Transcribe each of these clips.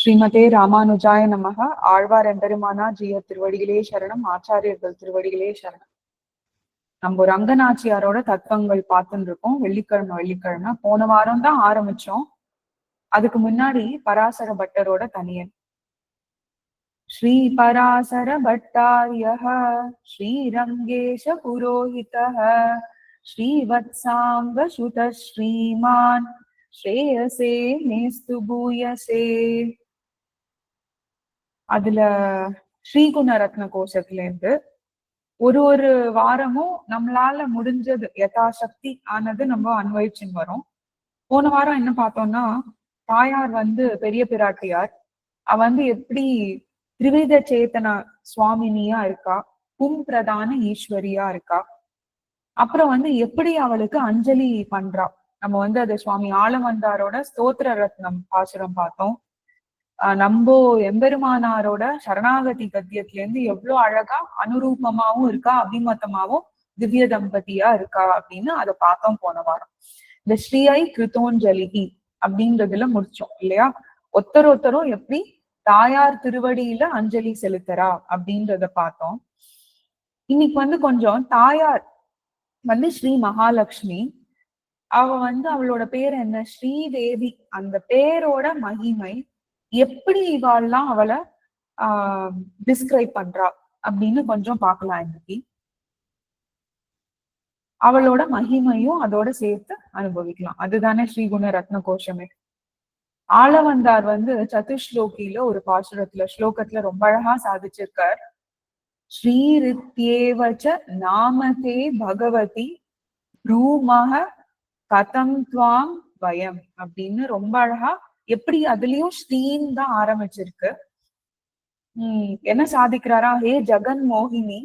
ஸ்ரீமதே ராமானுஜாய நமக. ஆழ்வார் எம்பெருமானா ஜிய திருவடிகளே சரணம். ஆச்சாரியர்கள் திருவடிகளே சரணம். நம்ம ஒரு ரங்கநாச்சியாரோட தத்துவங்கள் பார்த்துட்டு இருக்கோம். வெள்ளிக்கிழமை வெள்ளிக்கிழமை. போன வாரம் தான் ஆரம்பிச்சோம். அதுக்கு முன்னாடி பராசர பட்டரோட தனியன். ஸ்ரீ பராசர பட்டாரிய ஸ்ரீரங்கேஷ புரோஹித ஸ்ரீவத்சாங்க சுத ஸ்ரீமான் ஸ்ரேயசே நேஸ்து பூயசே. அதுல ஸ்ரீகுண ரத்ன கோஷத்துல இருந்து ஒரு ஒரு வாரமும் நம்மளால முடிஞ்சது யதாசக்தி ஆனது நம்ம அன்வயிச்சுன்னு வரோம். போன வாரம் என்ன பார்த்தோம்னா தாயார் வந்து பெரிய பிராட்டியார். அவ வந்து எப்படி திரிவித சேத்தன சுவாமினியா இருக்கா கும் பிரதான ஈஸ்வரியா இருக்கா. அப்புறம் வந்து எப்படி அவளுக்கு அஞ்சலி பண்றா. நம்ம வந்து அது சுவாமி ஆளவந்தாரோட ஸ்தோத்திர ரத்னம் பாசுரம் பார்த்தோம். ஆஹ் எம்பெருமானாரோட சரணாகதி கத்தியத்துல இருந்து எவ்வளவு அழகா அனுரூபமாவும் இருக்கா அபிமத்தமாவும் திவ்ய தம்பதியா இருக்கா அப்படின்னு அதை பார்த்தோம் போன வாரம். இந்த ஸ்ரீஐ கிருத்தோஞ்சலிகி அப்படின்றதுல முடிச்சோம் இல்லையா? ஒத்தர் ஒத்தரும் எப்படி தாயார் திருவடியில அஞ்சலி செலுத்துறா அப்படின்றத பார்த்தோம். இன்னைக்கு வந்து கொஞ்சம் தாயார் வந்து ஸ்ரீ மகாலட்சுமி அவ வந்து அவளோட பேர் என்ன? ஸ்ரீதேவி. அந்த பேரோட மகிமை எப்படி இவாள்லாம் அவளை ஆஹ் டிஸ்கிரைப் பண்றா அப்படின்னு கொஞ்சம் பார்க்கலாம் இன்னைக்கு. அவளோட மகிமையும் அதோட சேர்த்து அனுபவிக்கலாம். அதுதானே ஸ்ரீகுண ரத்ன கோஷமே ஆளவந்தார் வந்து சதுஸ்லோகியில ஒரு பாசுரத்துல ஸ்லோகத்துல ரொம்ப அழகா சாதிச்சிருக்கார். ஸ்ரீரித்யேவச்ச நாமதே பகவதி ரூமக கதம் துவாம் பயம் அப்படின்னு ரொம்ப அழகா எப்படி அதுலயும் ஸ்ரீன் தான் ஆரம்பிச்சிருக்கு. உம் என்ன சாதிக்கிறாரா? ஹே ஜெகன் மோகினி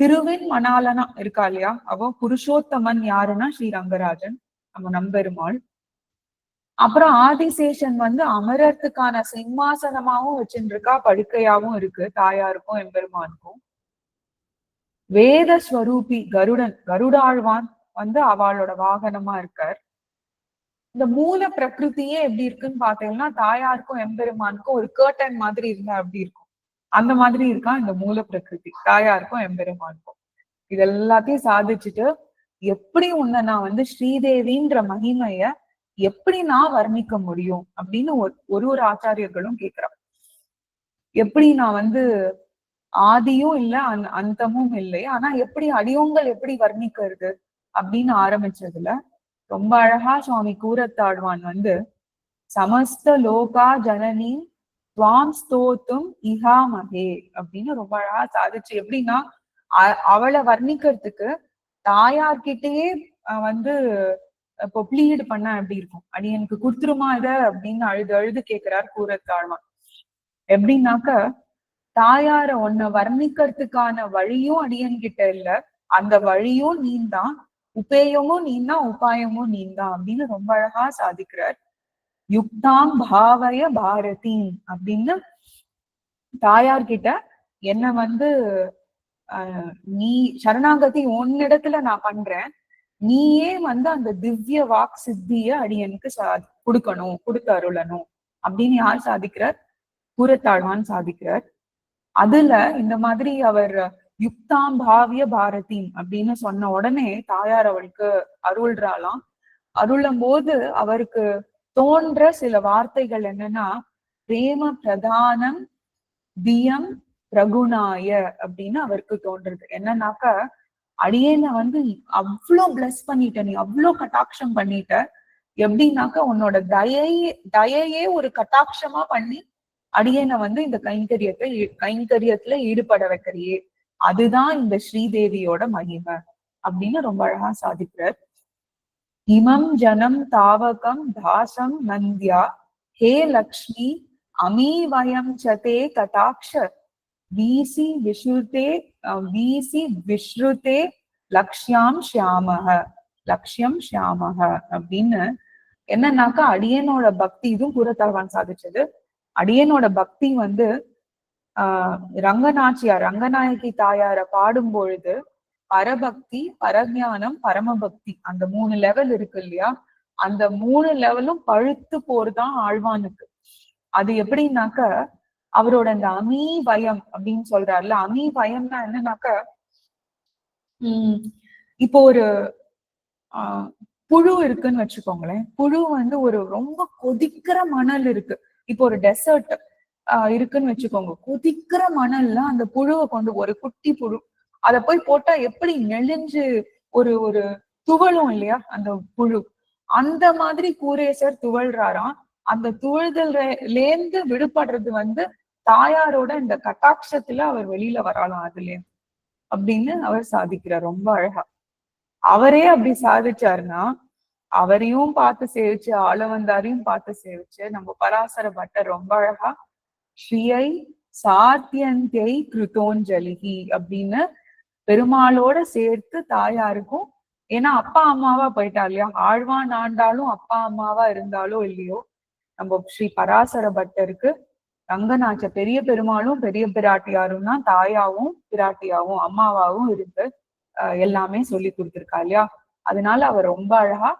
திருவின் மணாலனா இருக்கா இல்லையா? அவ புருஷோத்தமன் யாருன்னா? ஸ்ரீ ரங்கராஜன் நம்ம நம்பெருமாள். அப்புறம் ஆதிசேஷன் வந்து அமரத்துக்கான சிம்மாசனமாவும் வச்சுருக்கா படுக்கையாவும் இருக்கு தாயாருக்கும் எம்பெருமானுக்கும். வேத ஸ்வரூபி கருடன் கருடாழ்வான் வந்து அவளோட வாகனமா இருக்கார். இந்த மூல பிரகிருதியே எப்படி இருக்குன்னு பாத்தீங்கன்னா தாயாருக்கும் எம்பெருமானுக்கும் ஒரு கேர்டன் மாதிரி இருந்தா அப்படி இருக்கும்? அந்த மாதிரி இருக்கா இந்த மூல பிரகிருதி? தாயாருக்கும் எம்பெருமானுக்கும். இது எல்லாத்தையும் சாதிச்சுட்டு எப்படி உன்னை நான் வந்து ஸ்ரீதேவின்ற மகிமைய எப்படி நான் வர்ணிக்க முடியும் அப்படின்னு ஒரு ஒரு ஆச்சாரியர்களும் கேக்குறான் எப்படி நான் வந்து ஆதியும் இல்ல அந் அந்தமும் இல்லை ஆனா எப்படி அடியோங்கள் எப்படி வர்ணிக்கிறது அப்படின்னு ஆரம்பிச்சதுல ரொம்ப அழகா சுவாமி கூரத்தாழ்வான் வந்து சமஸ்த லோகா ஜனனி துவாம் ஸ்தோத்தும் இஹா மகே அப்படின்னு ரொம்ப அழகா சாதிச்சு எப்படின்னா அவளை வர்ணிக்கிறதுக்கு தாயார்கிட்டயே வந்து இப்போ ப்ளீடு பண்ண எப்படி இருக்கும்? அடி எனக்கு கொடுத்துருமா இத? அப்படின்னு அழுது அழுது கேட்கிறார் கூரத்தாழ்வான். எப்படின்னாக்க தாயார உன்னை வர்ணிக்கிறதுக்கான வழியும் அடியன் கிட்ட இல்ல. அந்த வழியும் நீந்தான். உபேயமும் நீந்தான் உபாயமும் நீந்தான் அப்படின்னு ரொம்ப அழகா சாதிக்கிறார். யுக்தாம் பாவய பாரதி அப்படின்னு தாயார்கிட்ட என்ன வந்து நீ சரணாகதி உன்னிடத்துல நான் பண்றேன். நீயே வந்து அந்த திவ்ய வாக் சித்திய அடியனுக்கு சா கொடுக்கணும் கொடுத்து அருளணும் அப்படின்னு யார் சாதிக்கிறார்? கூரத்தாழ்வான் சாதிக்கிறார். அதுல இந்த மாதிரி அவர் யுக்தாம்பாவிய பாரதி அப்படின்னு சொன்ன உடனே தாயார் அவளுக்கு அருள்றாளாம். அருளும் போது அவருக்கு தோன்ற சில வார்த்தைகள் என்னன்னா பிரேம பிரதானம் தியம் பிரகுணாய அப்படின்னு அவருக்கு தோன்றது. என்னன்னாக்க அடியேன வந்து அவ்வளோ பிளஸ் பண்ணிட்ட நீ அவ்வளோ கட்டாட்சம் பண்ணிட்ட. எப்படின்னாக்கா உன்னோட தயையே தயையே ஒரு கட்டாட்சமா பண்ணி அடியனை வந்து இந்த கைங்கரியத்தை கைங்கரியத்துல ஈடுபட வைக்கிறியே. அதுதான் இந்த ஸ்ரீதேவியோட மகிமை அப்படின்னு ரொம்ப அழகா சாதிக்கிறார். இமம் ஜனம் தாவகம் தாசம் நந்தியா ஹே லக்ஷ்மி அமீவயம் சதே கட்டாட்ச வீசி விஸ்ருதே வீசி விஸ்ருதே லக்ஷ்யாம் ஷியாமக லக்ஷ்யம் ஷியாமக அப்படின்னு என்னன்னாக்கா அடியனோட பக்தி இதுவும் கூறத்தாழ்வான் சாதிச்சது. அடியனோட பக்தி வந்து ஆஹ் ரங்கநாச்சியார் ரங்கநாயகி தாயார பாடும் பொழுது பரபக்தி பரஞானம் பரமபக்தி அந்த மூணு லெவல் இருக்கு இல்லையா? அந்த மூணு லெவலும் பழுத்து போறதுதான் ஆழ்வானுக்கு. அது எப்படின்னாக்க அவரோட அந்த அமீ பயம் அப்படின்னு சொல்றாருல அமீ பயம்னா என்னன்னாக்க உம் இப்போ ஒரு ஆஹ் புழு இருக்குன்னு வச்சுக்கோங்களேன். புழு வந்து ஒரு ரொம்ப கொதிக்கிற மணல் இருக்கு. இப்போ ஒரு டெசர்ட் ஆஹ் இருக்குன்னு வச்சுக்கோங்க. கொதிக்கிற மணல்ல அந்த புழுவை கொண்டு ஒரு குட்டி புழு. அத போய் போட்டா எப்படி நெளிஞ்சு ஒரு ஒரு துவளும் இல்லையா அந்த புழு. அந்த மாதிரி கூரேசர் துவழ்றாராம் அந்த துவழ்தலேந்து விடுபடுறது வந்து தாயாரோட இந்த கட்டாட்சத்துல அவர் வெளியில வரலாம் அதுல அப்படின்னு அவர் சாதிக்கிறார் ரொம்ப அழகா. அவரே அப்படி சாதிச்சாருன்னா அவரையும் பார்த்து சேவிச்சு ஆளவந்தாரையும் பார்த்து சேவிச்சு நம்ம பராசர பட்டர் ரொம்ப அழகா ஸ்ரீயை சாத்தியந்தை கிருத்தோஞ்சலிகி அப்படின்னு பெருமாளோட சேர்த்து தாயாருக்கும் ஏன்னா அப்பா அம்மாவா போயிட்டா இல்லையா? ஆழ்வான் ஆண்டாலும் அப்பா அம்மாவா இருந்தாலோ இல்லையோ? நம்ம ஸ்ரீ பராசர பட்டருக்கு ரங்கநாச்ச பெரிய பெருமாளும் பெரிய பிராட்டியாரும் தான் தாயாவும் பிராட்டியாவும் அம்மாவாவும் இருந்து எல்லாமே சொல்லி கொடுத்திருக்கா இல்லையா? அதனால அவர் ரொம்ப அழகா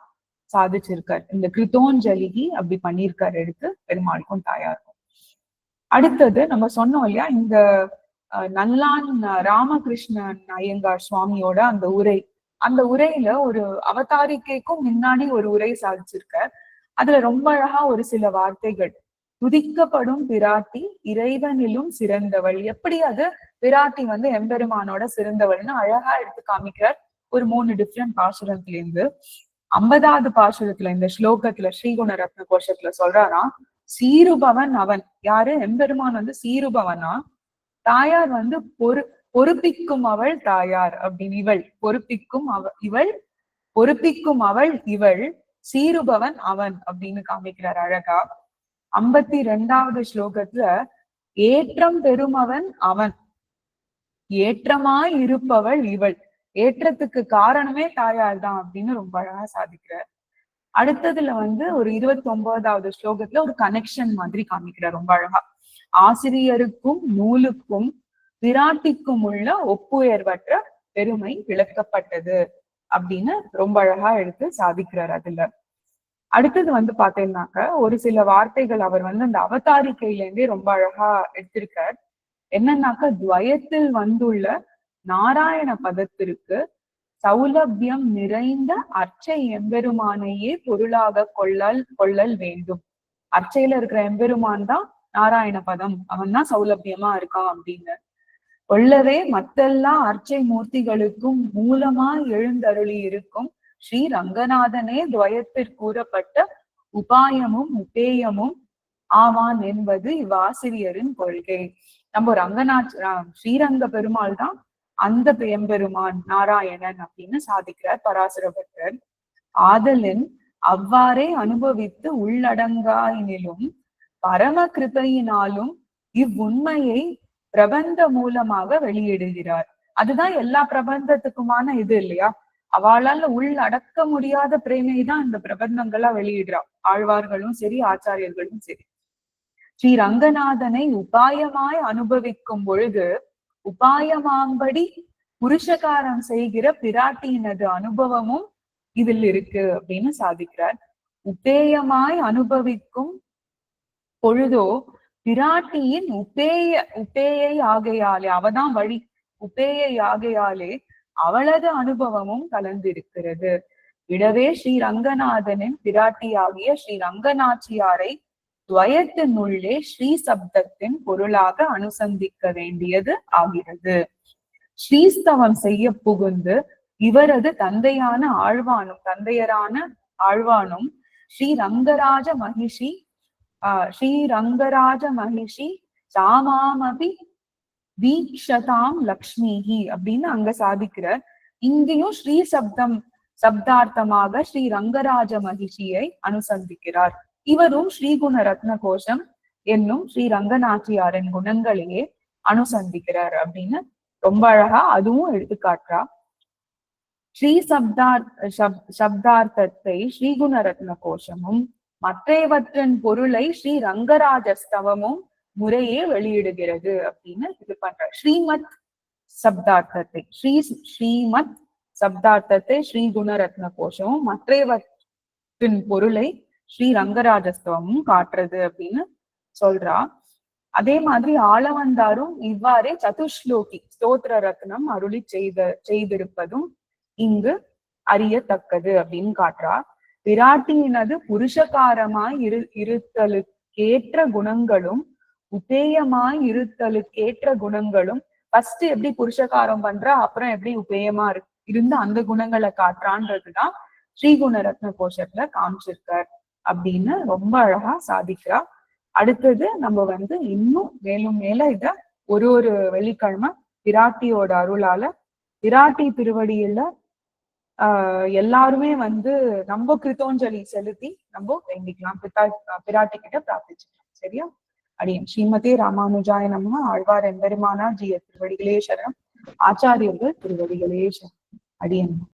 சாதிச்சிருக்கார். இந்த கிருத்தோஞ்சலிகி அப்படி பண்ணியிருக்காரு எடுத்து பெருமாளுக்கும் தாயாருக்கும். அடுத்தது நம்ம சொன்னோம் இல்லையா இந்த நல்லான் ராமகிருஷ்ணன் ஐயங்கார் சுவாமியோட அந்த உரை. அந்த உரையில ஒரு அவதாரிக்கைக்கும் முன்னாடி ஒரு உரை சாதிச்சிருக்க அதுல ரொம்ப அழகா ஒரு சில வார்த்தைகள். துதிக்கப்படும் பிராட்டி இறைவனிலும் சிறந்தவள். எப்படி அது? பிராட்டி வந்து எம்பெருமானோட சிறந்தவள்னு அழகா எடுத்து காமிக்கிறார். ஒரு மூணு டிஃப்ரெண்ட் பாசுரத்துல இருந்து ஐம்பதாவது பாசுரத்துல இந்த ஸ்லோகத்துல ஸ்ரீகுண ரத்ன கோஷத்துல சொல்றாராம். சீருபவன் அவன். யாரு? எம்பெருமான் வந்து சீருபவனா? தாயார் வந்து பொறு பொறுப்பிக்கும் அவள் தாயார் அப்படின்னு இவள். பொறுப்பிக்கும் அவ இவள் பொறுப்பிக்கும் அவள் இவள் சீருபவன் அவன் அப்படின்னு காமிக்கிறார் அழகா. ஐம்பத்தி ரெண்டாவது ஸ்லோகத்துல ஏற்றம் பெறுமவன் அவன். ஏற்றமாய் இருப்பவள் இவள். ஏற்றத்துக்கு காரணமே தாயார் தான் அப்படின்னு ரொம்ப அழகா சாதிக்கிறார். அடுத்ததுல வந்து ஒரு இருபத்தி ஒன்பதாவது ஸ்லோகத்துல ஒரு கனெக்ஷன் மாதிரி காமிக்கிறார் ரொம்ப அழகா. ஆசிரியருக்கும் நூலுக்கும் விராட்டிக்கும் உள்ள ஒப்புயர்வற்ற பெருமை விளக்கப்பட்டது அப்படின்னு ரொம்ப அழகா எடுத்து சாதிக்கிறார் அதுல. அடுத்தது வந்து பாத்தீங்கன்னாக்க ஒரு சில வார்த்தைகள் அவர் வந்து அந்த அவதாரிக்கையில இருந்தே ரொம்ப அழகா எடுத்திருக்கார். என்னன்னாக்க துவயத்தில் வந்துள்ள நாராயண பதத்திற்கு சௌலபியம் நிறைந்த அர்ச்சை எம்பெருமானையே பொருளாக கொள்ளல் கொள்ளல் வேண்டும். அர்ச்சையில இருக்கிற எம்பெருமான் தான் நாராயண பதம். அவன் தான் சௌலபியமா இருக்கான் அப்படின்னு. கொள்ளவே மத்தெல்லா அர்ச்சை மூர்த்திகளுக்கும் மூலமா எழுந்தருளி இருக்கும் ஸ்ரீ ரங்கநாதனே துவயத்திற்கூறப்பட்ட உபாயமும் உபேயமும் ஆவான் என்பது இவ்வாசிரியரின் கொள்கை. நம்ம ரங்கநாத் ஸ்ரீரங்க பெருமாள் தான் அந்த எம்பெருமான் நாராயணன் அப்படின்னு சாதிக்கிறார் பராசரபட்டர் ஆதலின் அவ்வாறே அனுபவித்து உள்ளடங்காயினிலும் பரம கிருபையினாலும் இவ்வுண்மையை பிரபந்த மூலமாக வெளியிடுகிறார். அதுதான் எல்லா பிரபந்தத்துக்குமான இது இல்லையா? அவளால உள் அடக்க முடியாத பிரேமையை தான் இந்த பிரபந்தங்களா வெளியிடுறா. ஆழ்வார்களும் சரி ஆச்சாரியர்களும் சரி. ஸ்ரீ ரங்கநாதனை உபாயமாய் அனுபவிக்கும் பொழுது உபாயமாம்படி புருஷகாரம் செய்கிற பிராட்டியினது அனுபவமும் இதில் இருக்கு அப்படின்னு சாதிக்கிறார். உபேயமாய் அனுபவிக்கும் பொழுதோ பிராட்டியின் உபேய உபேயை ஆகையாலே அவதான் வழி உபேயை ஆகையாலே அவளது அனுபவமும் கலந்திருக்கிறது. இடவே ஸ்ரீ ரங்கநாதனின் பிராட்டியாகிய ஸ்ரீ ரங்கநாச்சியாரை துவயத்தினுள்ளே ஸ்ரீ சப்தத்தின் பொருளாக அனுசந்திக்க வேண்டியது ஆகிறது. ஸ்ரீஸ்தவம் செய்ய புகுந்து இவரது தந்தையான ஆழ்வானும் தந்தையரான ஆழ்வானும் ஸ்ரீ ரங்கராஜ மகிஷி ஆஹ் ஸ்ரீ ரங்கராஜ மகிஷி சாமாமபி வீக்ஷதாம் லக்ஷ்மிஹி அப்படின்னு அங்க சாதிக்கிற இங்கேயும் ஸ்ரீ சப்தம் சப்தார்த்தமாக ஸ்ரீ ரங்கராஜ மகிஷியை அனுசந்திக்கிறார். இவரும் ஸ்ரீகுண ரத்ன கோஷம் என்னும் ஸ்ரீ ரங்கநாச்சியாரின் குணங்களையே அனுசந்திக்கிறார் அப்படின்னு ரொம்ப அழகா அதுவும் எடுத்துக்காட்டுறா. ஸ்ரீ சப்தார் சப்தார்த்தத்தை ஸ்ரீகுண ரத்ன கோஷமும் மற்றவற்றின் பொருளை ஸ்ரீ ரங்கராஜஸ்தவமும் முறையே வெளியிடுகிறது அப்படின்னு இது பண்ற. ஸ்ரீமத் சப்தார்த்தத்தை ஸ்ரீ ஸ்ரீமத் சப்தார்த்தத்தை ஸ்ரீ குணரத்ன கோஷமும் மற்றவற்றின் பொருளை ஸ்ரீ ரங்கராஜஸ்தவமும் காட்டுறது அப்படின்னு சொல்றா. அதே மாதிரி ஆளவந்தாரும் இவ்வாறே சதுஷ்லோகி ஸ்தோத்திர ரத்னம் அருளி செய்த செய்திருப்பதும் இங்கு அறியத்தக்கது அப்படின்னு காட்டுறா. விராட்டியினது புருஷகாரமாய் இரு இருத்தலுக்கேற்ற குணங்களும் உபேயமாய் இருத்தலுக்கேற்ற குணங்களும் ஃபர்ஸ்ட் எப்படி புருஷகாரம் பண்றா அப்புறம் எப்படி உபேயமா இரு இருந்து அந்த குணங்களை காட்டுறான்றதுதான் ஸ்ரீகுணரத்ன கோஷத்துல காமிச்சிருக்கார். அப்படின்னு ரொம்ப அழகா சாதிக்கிறா. அடுத்தது நம்ம வந்து இன்னும் மேலும் மேல இத ஒரு ஒரு வெள்ளிக்கிழமை விராட்டியோட அருளால விராட்டி திருவடியில ஆஹ் எல்லாருமே வந்து நம்ம கிருத்தோஞ்சலி செலுத்தி நம்ம வேண்டிக்கலாம். பித்தா பிராட்டி கிட்ட பிரார்த்திச்சுக்கலாம். சரியா? அடியன். ஸ்ரீமதி ராமானுஜாய நம்ம ஆழ்வார் எம்பெருமானா ஜிய திருவடிகளே சரணம். ஆச்சாரியர்கள் திருவடிகளே சரணம். அடியன்.